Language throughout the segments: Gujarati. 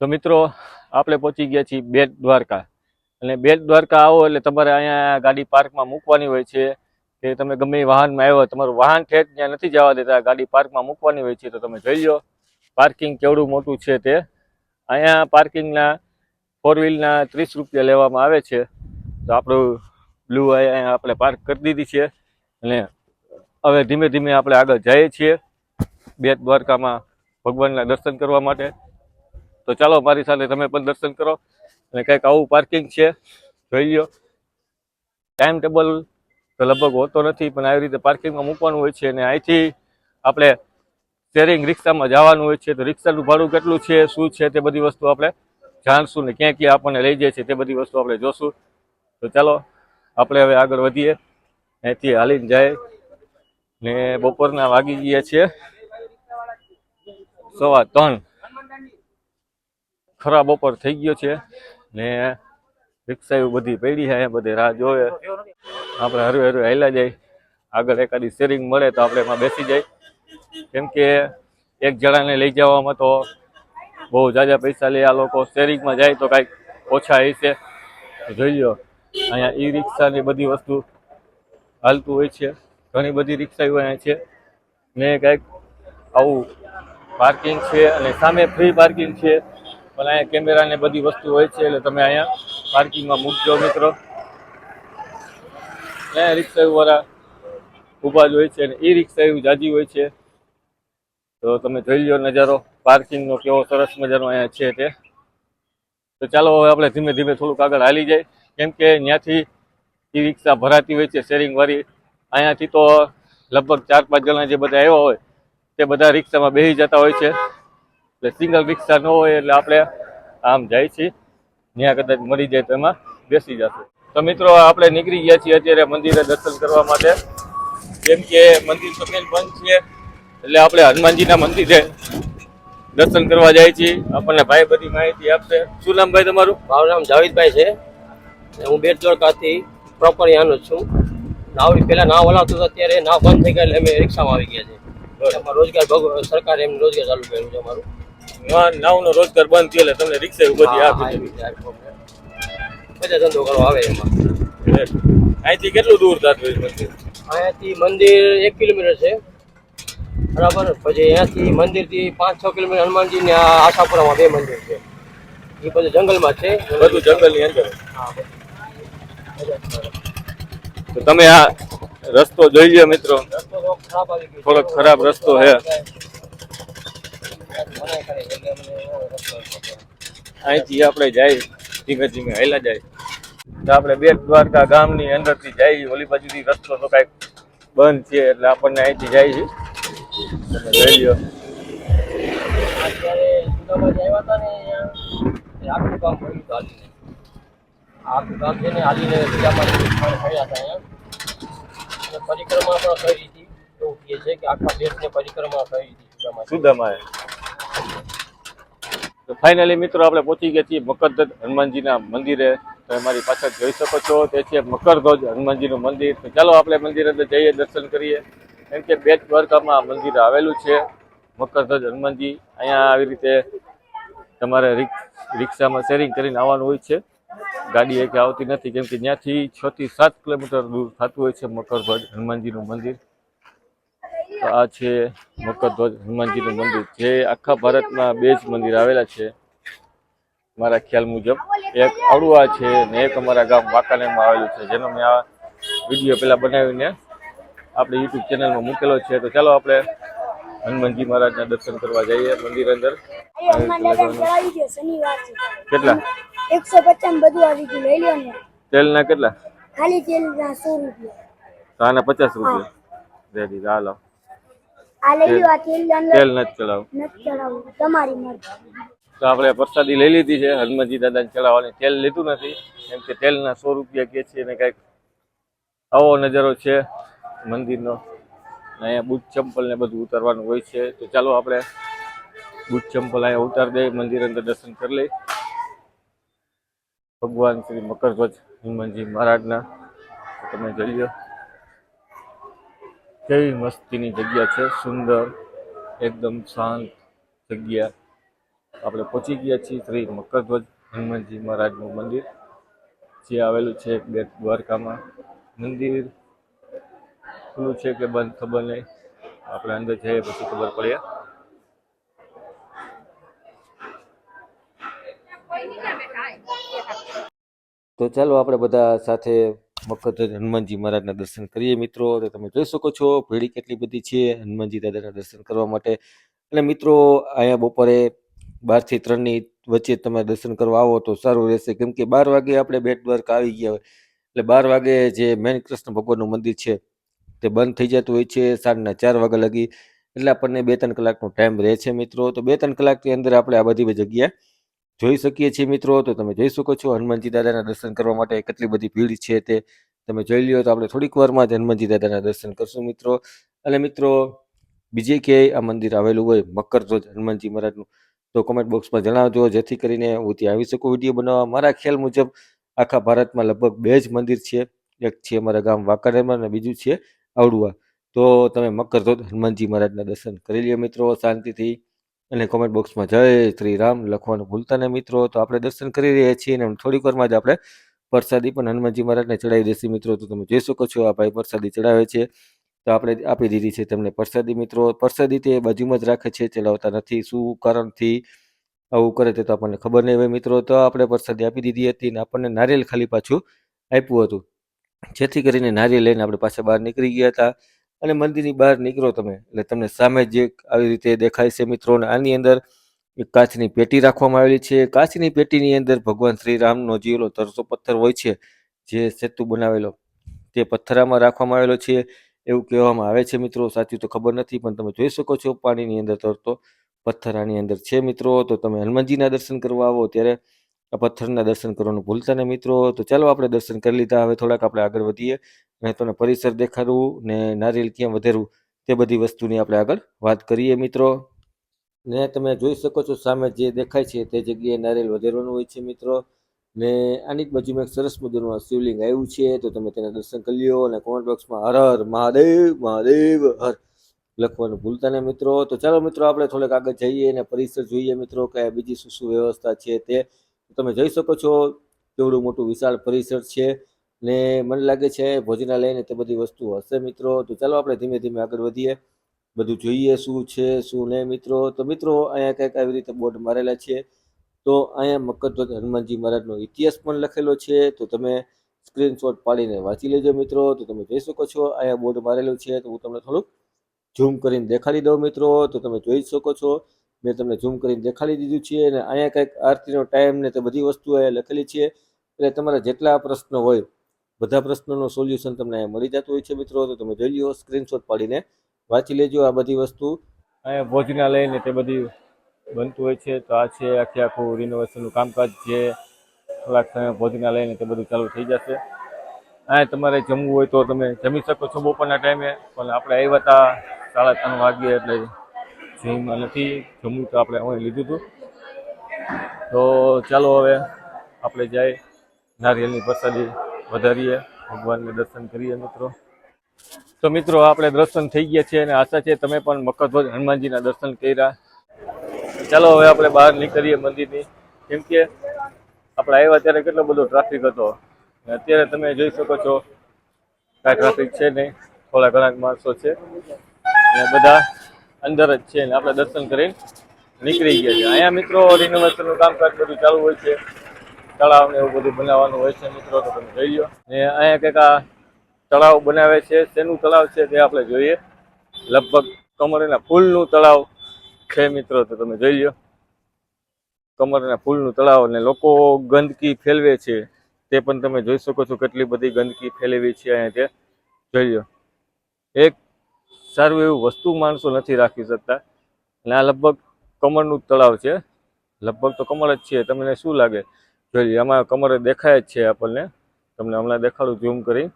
તો મિત્રો, આપણે પહોંચી ગયા છીએ બેટ દ્વારકા. અને બેટ દ્વારકા આવો એટલે તમારે અહીંયા ગાડી પાર્કમાં મૂકવાની હોય છે. કે તમે ગમે વાહનમાં આવ્યો તમારું વાહન ઠેઠ ત્યાં નથી જવા દેતા. ગાડી પાર્કમાં મૂકવાની હોય છે તો તમે જોઈ લો. પાર્કિંગ કેવડું મોટું છે તે. અહીંયા પાર્કિંગના ફોર વ્હીલના ત્રીસ રૂપિયા લેવામાં આવે છે. તો આપણું બ્લુ અહીંયા આપણે પાર્ક કરી દીધી છે. અને હવે ધીમે ધીમે આપણે આગળ જઈએ છીએ બેટ દ્વારકામાં ભગવાનના દર્શન કરવા માટે. તો ચાલો મારી સાથે તમે પણ દર્શન કરો. અને કંઈક આવું પાર્કિંગ છે, જોઈ લો ટાઈમ ટેબલ તો લગભગ હોતો નથી, પણ આવી રીતે પાર્કિંગમાં મૂકવાનું હોય છે અને અહીંથી આપણે શેરિંગ રિક્ષામાં જવાનું હોય છે. તો રિક્ષાનું ભાડું કેટલું છે, શું છે, તે બધી વસ્તુ આપણે જાણશું ને ક્યાં ક્યાં આપણને લઈ જાય છે તે બધી વસ્તુ આપણે જોશું. તો ચાલો, આપણે હવે આગળ વધીએ. અહીંથી હાલીને જાય. ને બપોરના વાગી ગયા છે. સવા ત્રણ. ખરા બપોર થઈ ગયો છે ને રિક્ષા એવું બધી પડી છે બધી રાહ જોવે. આપણે હરવે હરવે હાલ્યા જાય. આગળ એકાદી શેરિંગ મળે તો આપણે એમાં બેસી જાય. કેમ કે એક જણાને લઈ જવામાં તો બહુ જાજા પૈસા લે, આ લોકો શેરિંગમાં જાય તો કાંઈક ઓછા હશે. જોઈ લો અહીંયા ઈ રિક્ષાની બધી વસ્તુ હાલતું હોય છે. ઘણી બધી રિક્ષાઓ અહીંયા છે. ને કાંઈક આવું પાર્કિંગ છે અને સામે ફ્રી પાર્કિંગ છે. પણ અહીંયા કેમેરા ને બધી વસ્તુ હોય છે, એટલે તમે અહીંયા પાર્કિંગમાં મૂકજો મિત્રો. અહીંયા રિક્ષા વાળા ઊભા જ હોય છે અને એ રિક્ષા એવું જાજી હોય છે. તો તમે જોઈ લો નજારો, પાર્કિંગનો કેવો સરસ મજાનો અહીંયા છે તે. તો ચાલો હવે આપણે ધીમે ધીમે થોડુંક આગળ હાલી જાય. કેમ કે ત્યાંથી ઈ રિક્ષા ભરાતી હોય છે શેરિંગવાળી અહીંયાથી તો લગભગ ચાર પાંચ જણા જે બધા આવ્યા હોય, તે બધા રિક્ષામાં બેસી જતા હોય છે. એટલે સિંગલ રિક્ષા ન હોય એટલે આપણે આમ જાય છીએ. ત્યાં કદાચ મળી જાય તો એમાં બેસી જશે. તો મિત્રો આપણે નીકળી ગયા છીએ અત્યારે મંદિરે દર્શન કરવા માટે. કેમ કે મંદિર તો મેન બંધ છે. એટલે આપણે હનુમાનજીના મંદિરે દર્શન કરવા જાય છીએ. આપણને ભાઈ બધી માહિતી આપશે. શું નામ ભાઈ તમારું? મારું નામ જાવેદભાઈ છે. હું બેટ દ્વારકાથી પ્રોપર યાનો જ છું. નાવડી પહેલાં નાવ હલાવતો હતો અત્યારે નાવ બંધ થઈ ગયા એટલે અમે રિક્ષામાં આવી ગયા છે રોજગાર સરકારે એમને રોજગાર ચાલુ કર્યું છે અમારું. નવા નાવનો રોજગાર બંધ થયો એટલે તમને રિક્ષા બધી આપી. બધા ધંધો કરો આવે એમાં. અહીંથી કેટલું દૂર થતું મંદિર? અહીંયાથી મંદિર એક કિલોમીટર છે. બરાબર? પછી અહીંયાથી મંદિરથી પાંચ છ કિલોમીટર હનુમાનજી ને આશાપુરામાં બે મંદિર છે. એ બધું જંગલમાં છે. બધું જંગલની અંદર? તો તમે આ રસ્તો જોઈ લ્યો મિત્રો. થોડોક ખરાબ રસ્તો છે મનાઈ કરે એટલે અમને એવો રસ્તો હતો. અહીંથી આપણે જાય ધીમે ધીમે હેલા જાય. તો આપણે બેટ દ્વારકા ગામની અંદરથી જાય ઓલી બાજુથી રસ્તો તો કાંઈક બંધ છે એટલે આપણને અહીંથી જાય છે. તમે જોઈ અહીંયા આખું કામ ભર્યું હતું હાલીને. આખું કામ છે ને હાલીને સુદામાજી ફર્યા હતા અહીંયા. અને પરિક્રમા પણ કરી હતી. એવું કહે છે કે આખા દેશને પરિક્રમા કરી હતી સુદામાં તો ફાઇનલી મિત્રો આપણે પહોંચી ગયા છીએ મકરધ્વજ હનુમાનજીના મંદિરે. તમે મારી પાછળ જોઈ શકો છો, તે છે મકરધ્વજ હનુમાનજીનું મંદિર. તો ચાલો આપણે મંદિર અંદર જઈએ, દર્શન કરીએ. કેમ કે બેટ દ્વારકામાં મંદિર આવેલું છે, મકરધ્વજ હનુમાનજી. અહીંયા આવી રીતે તમારે રિક- રિક્ષામાં શેરિંગ કરીને આવવાનું હોય છે. ગાડી એક આવતી નથી, કેમ કે ત્યાંથી છ થી સાત કિલોમીટર દૂર થતું હોય છે મકરધ્વજ હનુમાનજીનું મંદિર. આ છે મકરધ્વજ હનુમાનજીનું મંદિર. જે આખા ભારતમાં બે જ મંદિર આવેલા છે મારા ખ્યાલ મુજબ. એક અડુઆ છે ને એક અમારા ગામ વાંકાનેરમાં આવેલું છે જેનો મેં આ વીડિયો પહેલાં બનાવીને આપણે યુટ્યુબ ચેનલમાં મૂકેલો છે. તો ચાલો આપણે હનુમાનજી મહારાજના દર્શન કરવા જઈએ મંદિર અંદર. કેટલા? એકસો પચાસ બધું આવી ગયું લઈ લો ને. તેલના કેટલા? ખાલી તેલ ના સો રૂપિયા. તો આના પચાસ રૂપિયા. રેડી હાલો આ લઈ લો આ તેલ તેલ નથી ચડાવ. નથી ચડાવવું તમારી મરજી. તો આપણે પ્રસાદી લઈ લીધી છે હનુમાનજી દાદાને ચડાવવાની. તેલ લીધું નથી કેમ કે તેલના સો રૂપિયા કે છે ને કંઈક આવો નજારો છે મંદિરનો. અહીંયા બૂટ ચંપલ ને બધું ઉતારવાનું હોય છે. તો ચાલો આપણે બૂટ ચંપલ અહીંયા ઉતારી દઈએ મંદિર અંદર દર્શન કરી લઈ ભગવાન શ્રી મકરધ્વજ હનુમાનજી મહારાજના. તમે જોઈ લો. કેવી મસ્તીની જગ્યા છે? સુંદર એકદમ શાંત જગ્યા. આપણે પહોંચી ગયા છીએ શ્રી મકરધ્વજ હનુમાનજી મહારાજનું મંદિર. જે આવેલું છે બેટ દ્વારકામાં. મંદિર ખુલ્લું છે કે બંધ ખબર નહીં. આપણે અંદર જઈએ પછી ખબર પડે. તો ચાલો આપણે બધા સાથે મકરધ્વજ હનુમાનજી મહારાજના દર્શન કરીએ મિત્રો. તો તમે જોઈ શકો છો ભીડી કેટલી બધી છે હનુમાનજી દાદાના દર્શન કરવા માટે. અને મિત્રો, અહીંયા બપોરે બારથી ત્રણની વચ્ચે તમે દર્શન કરવા આવો તો સારું રહેશે. કેમ કે બાર વાગે આપણે બેટ દ્વારકા આવી ગયા હોય. એટલે બાર વાગે જે મેન કૃષ્ણ ભગવાનનું મંદિર છે, તે બંધ થઈ જતું હોય છે સાંજના ચાર વાગ્યા લગી. એટલે આપણને બે ત્રણ કલાકનો ટાઈમ રહે છે મિત્રો. તો બે ત્રણ કલાકની અંદર આપણે આ બધી જગ્યા જોઈ શકીએ છીએ મિત્રો, તો તમે જોઈ શકો છો, હનુમાનજી દાદાના દર્શન કરવા માટે કેટલી બધી ભીડ છે તે તમે જોઈ લ્યો, તો આપણે થોડીક વારમાં જ હનુમાનજી દાદાના દર્શન કરશું મિત્રો. અને મિત્રો, બીજે ક્યાંય આ મંદિર આવેલું હોય મકરધ્વજ હનુમાનજી મહારાજનું, તો કોમેન્ટ બોક્સમાં જણાવજો, જેથી કરીને હું ત્યાં આવી શકું વીડિયો બનાવવા. મારા ખ્યાલ મુજબ, આખા ભારતમાં લગભગ બે જ મંદિર છે. એક છે અમારા ગામ વાંકાનેરમાં અને બીજું છે અવડુઆ તો તમે મકરધ્વજ હનુમાનજી મહારાજના દર્શન કરી લ્યો મિત્રો, શાંતિથી. અને કોમેન્ટ બોક્સમાં જય શ્રી રામ લખવાનું ભૂલતા નહીં મિત્રો. તો આપણે દર્શન કરી રહ્યા છીએ અને થોડીક વારમાં જ આપણે પ્રસાદી પણ હનુમાનજી મહારાજને ચડાવી દેશે મિત્રો. તો તમે જોઈ શકો છો આ ભાઈ પ્રસાદી ચડાવે છે. તો આપણે આપી દીધી છે તેમને પ્રસાદી મિત્રો. પ્રસાદી તે બાજુમાં જ રાખે છે, ચલાવતા નથી. શું કારણથી આવું કરે તે તો આપણને ખબર નહીં હોય મિત્રો. તો આપણે પ્રસાદી આપી દીધી હતી અને આપણને નારિયેલ ખાલી પાછું આપ્યું હતું. જેથી કરીને નારિયેલ લઈને આપણે પાછા બહાર નીકળી ગયા હતા. અને મંદિરની બહાર નીકળો તમે. એટલે તમને સામે જે આવી રીતે દેખાય છે મિત્રો. આની અંદર એક કાચની પેટી રાખવામાં આવેલી છે. કાચની પેટીની અંદર ભગવાન શ્રી રામનો જે ઓલો તરસો પથ્થર હોય છે, જે સેતુ બનાવેલો, તે પથ્થરામાં રાખવામાં આવેલો છે. એવું કહેવામાં આવે છે મિત્રો. સાચું તો ખબર નથી, પણ તમે જોઈ શકો છો. પાણીની અંદર તરતો પથ્થર આની અંદર છે મિત્રો. તો તમે હનુમાનજીના દર્શન કરવા આવો ત્યારે આ પથ્થરના દર્શન કરવાનું ભૂલતા ને મિત્રો. તો ચાલો આપણે દર્શન કરી લીધા. હવે થોડાક આપણે આગળ વધીએ. અને તમને પરિસર દેખાડવું ને નારિયેલ ક્યાં વધેરવું તે બધી વસ્તુની આપણે આગળ વાત કરીએ મિત્રો. ને તમે જોઈ શકો છો સામે જે દેખાય છે તે જગ્યાએ નારિયેલ વધેરવાનું હોય છે મિત્રો. ને આની જ બાજુમાં એક સરસ મજાનું શિવલિંગ આવ્યું છે. તો તમે તેના દર્શન કરી લ્યો અને કોમેન્ટ બોક્સમાં હર હર મહાદેવ મહાદેવ, હર લખવાનું ભૂલતા ને મિત્રો. તો ચાલો મિત્રો આપણે થોડેક આગળ જઈએ અને પરિસર જોઈએ મિત્રો કે બીજી શું શું વ્યવસ્થા છે તે. તમે જોઈ શકો છો કેવડું મોટું વિશાળ પરિસર છે ને મને લાગે છે ભોજનાલયને તે બધી વસ્તુ હશે મિત્રો. તો ચાલો આપણે ધીમે ધીમે આગળ વધીએ. બધું જોઈએ શું છે, શું નહીં મિત્રો. તો મિત્રો અહીંયા કંઈક આવી રીતે બોર્ડ મારેલા છે. તો અહીંયા મકરધ્વજ હનુમાનજી મહારાજનો ઇતિહાસ પણ લખેલો છે. તો તમે સ્ક્રીનશોટ પાડીને વાંચી લેજો મિત્રો. તો તમે જોઈ શકો છો અહીંયા બોર્ડ મારેલું છે. તો હું તમને થોડુંક ઝૂમ કરીને દેખાડી દઉં મિત્રો. તો તમે જોઈ શકો છો મેં તમને ઝૂમ કરીને દેખાડી દીધું છે અને અહીંયા કંઈક આરતીનો ટાઈમ ને તે બધી વસ્તુ અહીંયા લખેલી છે. એટલે તમારા જેટલા પ્રશ્નો હોય, બધા પ્રશ્નોનું સોલ્યુશન તમને અહીંયા મળી જતું હોય છે મિત્રો. તો તમે જોઈ લો સ્ક્રીનશોટ પાડીને વાંચી લેજો આ બધી વસ્તુ. અહીંયા ભોજનાલય ને તે બધી બનતું હોય છે. તો આ છે આખે આખું રિનોવેશનનું કામકાજ જે થોડાક સમય ભોજનાલય તે બધું ચાલુ થઈ જશે. અહીંયા તમારે જમવું હોય તો તમે જમી શકો છો બપોરના ટાઈમે પણ આપણે આવ્યા હતા સાડા ત્રણ વાગ્યે એટલે જમવા નથી જમવું તો આપણે અમે લીધું હતું તો ચાલો હવે આપણે જાય નારિયેળની પ્રસાદી વધારીએ, ભગવાનને દર્શન કરીએ મિત્રો. તો મિત્રો, આપણે દર્શન થઈ ગયા છે અને આશા છે તમે પણ મકરધ્વજ હનુમાનજીના દર્શન કર્યા. ચાલો હવે આપણે બહાર નીકળીએ મંદિરની. કેમ કે આપણે આવ્યા ત્યારે કેટલો બધો ટ્રાફિક હતો. અત્યારે તમે જોઈ શકો છો, કાંઈ ટ્રાફિક છે નહીં. થોડા ઘણા માણસો છે. અને બધા અંદર જ છે આપણે દર્શન કરીને નીકળી ગયા છે અહીંયા મિત્રો રિનોવેશનનું કામકાજ બધું ચાલુ હોય છે. તળાવ ને એવું બધું બનાવવાનું હોય છે મિત્રો, તો તમે જોઈ લો. ને અહીંયા કંઈક આ તળાવ બનાવે છે. શેનું તળાવ છે તે આપણે જોઈએ. લગભગ કમરના ફૂલનું તળાવ છે મિત્રો, તો તમે જોઈ લો. કમરના ફૂલનું તળાવ અને લોકો ગંદકી ફેલવે છે. તે પણ તમે જોઈ શકો છો કેટલી બધી ગંદકી ફેલેવી છે અહીંયા તે. જોઈ લો. એક સારું એવું વસ્તુ માણસો નથી રાખી શકતા. અને આ લગભગ કમરનું તળાવ છે. લગભગ તો કમર જ છે. તમને શું લાગે? જોઈ લો આમાં કમર દેખાય જ છે આપણને. તમને હમણાં દેખાડું ઝૂમ કરી.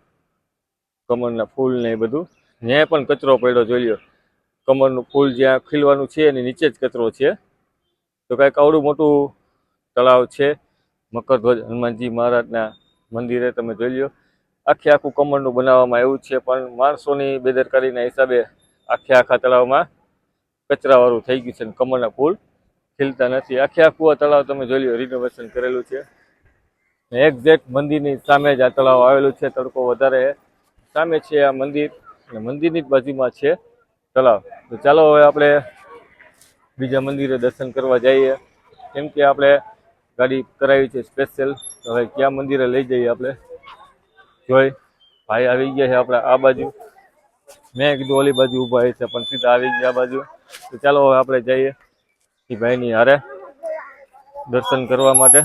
કમરના ફૂલ ને એ બધું. ત્યાં પણ કચરો પડ્યો, જોઈ લો કમરનું ફૂલ જ્યાં ખીલવાનું છે એની નીચે જ કચરો છે. તો કાંઈક આવડું મોટું તળાવ છે. મકરધ્વજ હનુમાનજી મહારાજના મંદિરે તમે જોઈ લો આખે આખું કમળનું બનાવવામાં આવ્યું છે, પણ માણસોની બેદરકારીના હિસાબે આખે આખા તળાવમાં કચરાવાળું થઈ ગયું છે અને કમળના ફૂલ ખીલતા નથી. આખે આખું આ તળાવ તમે જોઈ લો રિનોવેશન કરેલું છે. એક્ઝેક્ટ મંદિરની સામે જ આ તળાવ આવેલું છે, તડકો વધારે સામે છે આ મંદિર અને મંદિરની જ બાજુમાં છે તળાવ. તો ચાલો હવે આપણે બીજા મંદિરે દર્શન કરવા જઈએ. કેમ કે આપણે ગાડી કરાવી છે સ્પેશિયલ હવે ક્યાં મંદિરે લઈ જઈએ આપણે? જોઈ. ભાઈ આવી ગયા છે આપણે આ બાજુ. મેં કીધું ઓલી બાજુ ઊભા છે, પણ સીધા આવી ગયા બાજુ. તો ચાલો હવે આપણે જઈએ એ ભાઈની હારે દર્શન કરવા માટે.